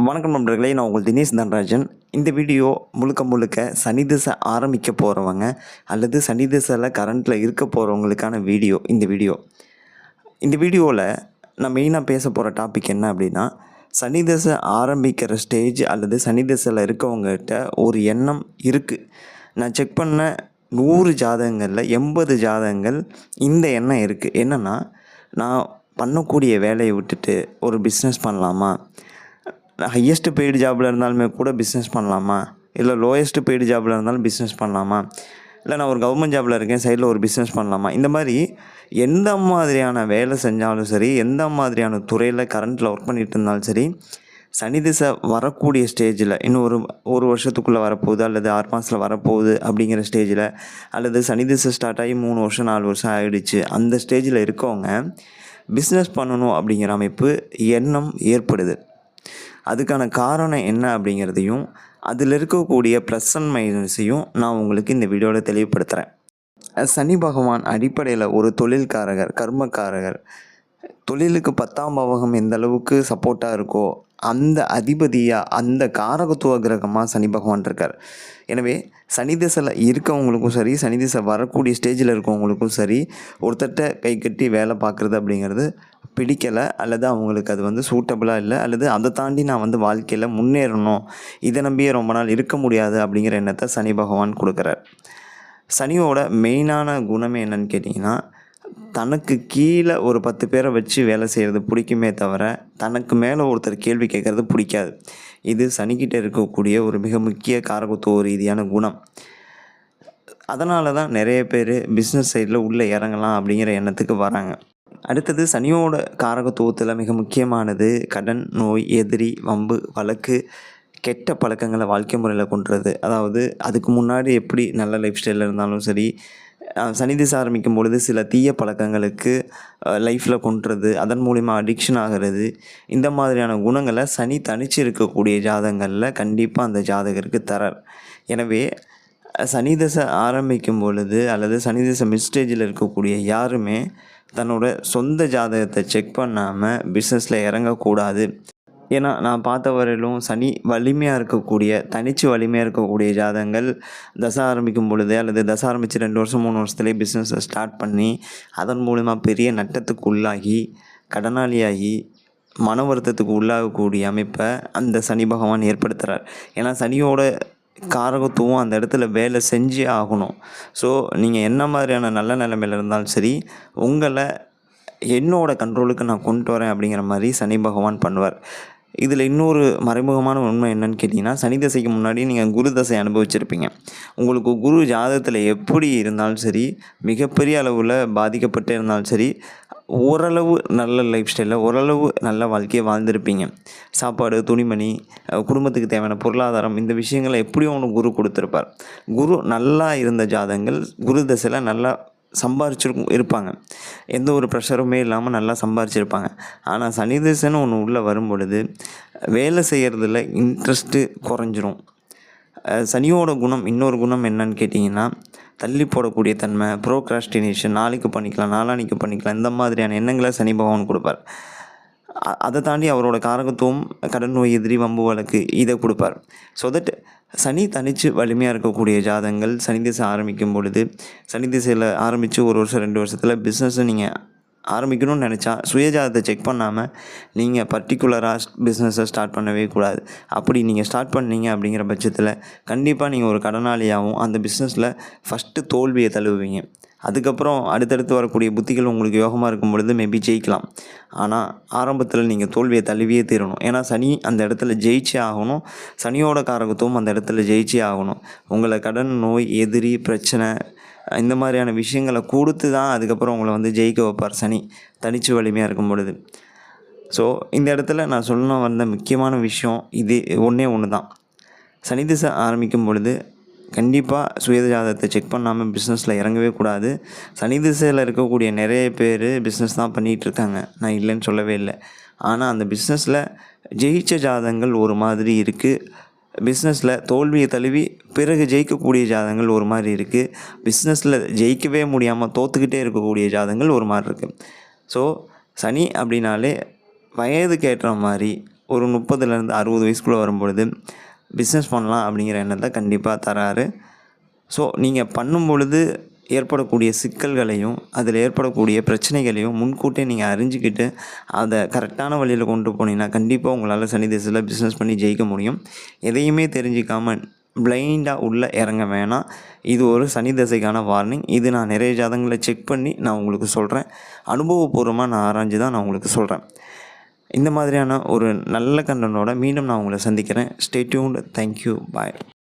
வணக்கம் நண்பர்களே நான் உங்கள் தினேஷ் தன்ராஜன். இந்த வீடியோ முழுக்க முழுக்க சனி திசை ஆரம்பிக்க போகிறவங்க அல்லது சனி திசையில் கரண்ட்டில் இருக்க போகிறவங்களுக்கான வீடியோ இந்த வீடியோ. இந்த வீடியோவில் நான் மெயினாக பேச போகிற டாபிக் என்ன அப்படின்னா சனி திசை ஆரம்பிக்கிற ஸ்டேஜ் அல்லது சனி திசையில் இருக்கவங்ககிட்ட ஒரு எண்ணம் இருக்குது நான் செக் பண்ண நூறு ஜாதகங்களில் எண்பது ஜாதகங்கள் இந்த எண்ணம் இருக்குது என்னென்னா நான் பண்ணக்கூடிய வேலையை விட்டுட்டு ஒரு பிஸ்னஸ் பண்ணலாமா? ஹையஸ்ட் பெய்டு ஜாபில் இருந்தாலுமே கூட பிஸ்னஸ் பண்ணலாமா? இல்லை லோயஸ்ட் பெய்டு ஜாபில் இருந்தாலும் பிஸ்னஸ் பண்ணலாமா? இல்லை நான் ஒரு கவர்மெண்ட் ஜாபில் இருக்கேன் சைடில் ஒரு பிஸ்னஸ் பண்ணலாமா? இந்த மாதிரி எந்த மாதிரியான வேலை செஞ்சாலும் சரி எந்த மாதிரியான துறையில் கரண்ட்டில் ஒர்க் பண்ணிகிட்டு இருந்தாலும் சரி சனி திசை வரக்கூடிய ஸ்டேஜில் இன்னும் ஒரு ஒரு வருஷத்துக்குள்ளே வரப்போகுது அல்லது ஆறு மாதத்தில் வரப்போகுது அப்படிங்கிற ஸ்டேஜில் அல்லது சனி திசை ஸ்டார்ட் ஆகி மூணு வருஷம் நாலு வருஷம் ஆகிடுச்சு அந்த ஸ்டேஜில் இருக்கவங்க பிஸ்னஸ் பண்ணணும் அப்படிங்கிற அமைப்பு எண்ணம் ஏற்படுது. அதுக்கான காரணம் என்ன அப்படிங்கிறதையும் அதில் இருக்கக்கூடிய ப்ளஸ் அண்ட் மைனஸையும் நான் உங்களுக்கு இந்த வீடியோவில் தெளிவுபடுத்துகிறேன் சனி பகவான் அடிப்படையில் ஒரு தொழில்காரகர் கர்மக்காரகர். தொழிலுக்கு பத்தாம் பாவகம் எந்த அளவுக்கு சப்போர்ட்டாக இருக்கோ அந்த அதிபதியாக அந்த காரகத்துவ கிரகமாக சனி பகவான் இருக்கார். எனவே சனி திசையில் இருக்கவங்களுக்கும் சரி சனி திசை வரக்கூடிய ஸ்டேஜில் இருக்கவங்களுக்கும் சரி ஒருத்தட்ட கை கட்டி வேலை பார்க்குறது அப்படிங்கிறது பிடிக்கலை அல்லது அவங்களுக்கு அது வந்து சூட்டபுளாக இல்லை அல்லது அதை தாண்டி நான் வந்து வாழ்க்கையில் முன்னேறணும் இதை நம்பியே ரொம்ப நாள் இருக்க முடியாது அப்படிங்கிற எண்ணத்தை சனி பகவான் கொடுக்குறார். சனியோட மெயினான குணமே என்னன்னு கேட்டிங்கன்னா தனக்கு கீழே ஒரு பத்து பேரை வச்சு வேலை செய்கிறது பிடிக்குமே தவிர தனக்கு மேலே ஒருத்தர் கேள்வி கேட்குறது பிடிக்காது. இது சனிக்கிட்ட இருக்கக்கூடிய ஒரு மிக முக்கிய காரகத்துவ ரீதியான குணம். அதனால தான் நிறைய பேர் பிஸ்னஸ் சைடில் உள்ளே இறங்கலாம் அப்படிங்கிற எண்ணத்துக்கு வராங்க. அடுத்தது சனியோட காரகத்துவத்தில் மிக முக்கியமானது கடன் நோய் எதிரி வம்பு வழக்கு கெட்ட பழக்கங்களை வாழ்க்கை முறையில் கொண்டுறது. அதாவது அதுக்கு முன்னாடி எப்படி நல்ல லைஃப் ஸ்டைலில் இருந்தாலும் சரி சனி திசை ஆரம்பிக்கும் பொழுது சில தீய பழக்கங்களுக்கு லைஃப்பில் கொண்டுறது அதன் மூலிமா அடிக்ஷன் ஆகிறது இந்த மாதிரியான குணங்களை சனி தனிச்சு இருக்கக்கூடிய ஜாதகங்களில் கண்டிப்பாக அந்த ஜாதகருக்கு தரார். எனவே சனிதசை சனி ஆரம்பிக்கும் பொழுது அல்லது சனி திசை மிஸ்டேஜில் இருக்கக்கூடிய யாருமே தன்னோட சொந்த ஜாதகத்தை செக் பண்ணாமல் பிஸ்னஸில் இறங்கக்கூடாது. ஏன்னா நான் பார்த்த வரையிலும் சனி வலிமையாக இருக்கக்கூடிய தனிச்சு வலிமையாக இருக்கக்கூடிய ஜாதகங்கள் தசை ஆரம்பிக்கும் பொழுது அல்லது தசை ஆரம்பித்து ரெண்டு வருஷம் மூணு வருஷத்துலேயே பிஸ்னஸை ஸ்டார்ட் பண்ணி அதன் மூலிமா பெரிய நட்டத்துக்கு உள்ளாகி கடனாளியாகி மன வருத்தத்துக்கு உள்ளாகக்கூடிய அமைப்பை அந்த சனி பகவான் ஏற்படுத்துகிறார் ஏன்னா சனியோட காரகத்துவம் அந்த இடத்துல வேலை செஞ்சே ஆகணும். ஸோ நீங்கள் என்ன மாதிரியான நல்ல நிலைமையில் இருந்தாலும் சரி உங்களை என்னோடய கண்ட்ரோலுக்கு நான் கொண்டு வரேன் அப்படிங்கிற மாதிரி சனி பகவான் பண்ணுவார். இதில் இன்னொரு மறைமுகமான உண்மை என்னன்னு கேட்டிங்கன்னா சனி தசைக்கு முன்னாடி நீங்கள் குரு தசை அனுபவிச்சிருப்பீங்க. உங்களுக்கு குரு ஜாதகத்தில் எப்படி இருந்தாலும் சரி மிகப்பெரிய அளவில் பாதிக்கப்பட்டு இருந்தாலும் சரி ஓரளவு நல்ல லைஃப் ஸ்டைலில் ஓரளவு நல்ல வாழ்க்கையை வாழ்ந்திருப்பீங்க. சாப்பாடு துணிமணி குடும்பத்துக்கு தேவையான பொருளாதாரம் இந்த விஷயங்களை எப்படியும் ஒன்று குரு கொடுத்துருப்பார். குரு நல்லா இருந்த ஜாதகங்கள் குரு தசையில் நல்லா சம்பாரிச்சிருக்கும் இருப்பாங்க. எந்த ஒரு ப்ரெஷருமே இல்லாமல் நல்லா சம்பாரிச்சிருப்பாங்க. ஆனால் சனி தசைன்னு ஒன்று உள்ளே வரும் பொழுது வேலை செய்கிறதுல இன்ட்ரெஸ்ட்டு குறைஞ்சிரும். சனியோட குணம் இன்னொரு குணம் என்னன்னு கேட்டிங்கன்னா தள்ளி போடக்கூடிய தன்மை ப்ரோக்ராஸ்டினேஷன் நாளைக்கு பண்ணிக்கலாம் நாளானிக்கு பண்ணிக்கலாம் இந்த மாதிரியான எண்ணங்களை சனி பகவான் கொடுப்பார். அதை தாண்டி அவரோட காரகத்துவம் கடன் நோய் எதிரி வம்பு வழக்கு இதை கொடுப்பார். ஸோ தட் சனி தனித்து வலிமையாக இருக்கக்கூடிய ஜாதகங்கள் சனி திசை ஆரம்பிக்கும் பொழுது சனி திசையில் ஆரம்பித்து ஒரு வருஷம் ரெண்டு வருஷத்தில் பிஸ்னஸை நீங்கள் ஆரம்பிக்கணும்னு நினச்சா சுயஜாதத்தை செக் பண்ணாமல் நீங்கள் பர்டிகுலராக பிஸ்னஸை ஸ்டார்ட் பண்ணவே கூடாது. அப்படி நீங்கள் ஸ்டார்ட் பண்ணீங்க அப்படிங்கிற பட்சத்தில் கண்டிப்பாக நீங்கள் ஒரு கடனாளியாகவும் அந்த பிஸ்னஸில் ஃபஸ்ட்டு தோல்வியை தழுவுவீங்க. அதுக்கப்புறம் அடுத்தடுத்து வரக்கூடிய புத்திகள் உங்களுக்கு யோகமாக இருக்கும் பொழுது மேபி ஜெயிக்கலாம். ஆனால் ஆரம்பத்தில் நீங்கள் தோல்வியை தழுவியே தீரணும். ஏன்னா சனி அந்த இடத்துல ஜெயிச்சே ஆகணும். சனியோட காரகத்துவம் அந்த இடத்துல ஜெயிச்சே ஆகணும். உங்களை கடன் நோய் எதிரி பிரச்சனை இந்த மாதிரியான விஷயங்களை கொடுத்து தான் அதுக்கப்புறம் உங்களை வந்து ஜெயிக்க வைப்பார் சனி. தனிச்சு வலிமையாக இருக்கும் பொழுது. ஸோ இந்த இடத்துல நான் சொல்ல வந்த முக்கியமான விஷயம் இது ஒன்றே ஒன்று தான் சனி திசை ஆரம்பிக்கும் பொழுது கண்டிப்பாக சுயஜாதகத்தை செக் பண்ணாமல் பிஸ்னஸில் இறங்கவே கூடாது. சனி திசையில் இருக்கக்கூடிய நிறைய பேர் பிஸ்னஸ் தான் பண்ணிகிட்டு இருக்காங்க. நான் இல்லைன்னு சொல்லவே இல்லை. ஆனால் அந்த பிஸ்னஸில் ஜெயிச்ச ஜாதகங்கள் ஒரு மாதிரி இருக்குது பிஸ்னஸில் தோல்வியை தழுவி பிறகு ஜெயிக்கக்கூடிய ஜாதகங்கள் ஒரு மாதிரி இருக்குது பிஸ்னஸில் ஜெயிக்கவே முடியாமல் தோற்றுக்கிட்டே இருக்கக்கூடிய ஜாதகங்கள் ஒரு மாதிரி இருக்குது ஸோ சனி அப்படின்னாலே வயதுக்கு ஏற்ற மாதிரி ஒரு முப்பதுலேருந்து அறுபது வயசுக்குள்ளே வரும்பொழுது பிஸ்னஸ் பண்ணலாம் அப்படிங்கிற எண்ணத்தை கண்டிப்பாக தராரு. ஸோ நீங்கள் பண்ணும் பொழுது ஏற்படக்கூடிய சிக்கல்களையும் அதில் ஏற்படக்கூடிய பிரச்சனைகளையும் முன்கூட்டியே நீங்கள் அறிஞ்சிக்கிட்டு அதை கரெக்டான வழியில் கொண்டு போனீங்கன்னா கண்டிப்பாக உங்களால் சனி திசையில் பிஸ்னஸ் பண்ணி ஜெயிக்க முடியும். எதையுமே தெரிஞ்சிக்காமல் பிளைண்டாக உள்ளே இறங்க வேணாம். இது ஒரு சனி தசைக்கான வார்னிங் இது நான் நிறைய ஜாதங்களை செக் பண்ணி நான் உங்களுக்கு சொல்கிறேன் அனுபவபூர்வமாக நான் ஆராய்ஞ்சு தான் நான் உங்களுக்கு சொல்கிறேன் இந்த மாதிரியான ஒரு நல்ல கண்டனோட மீண்டும் நான் உங்களை சந்திக்கிறேன். Stay tuned thank you bye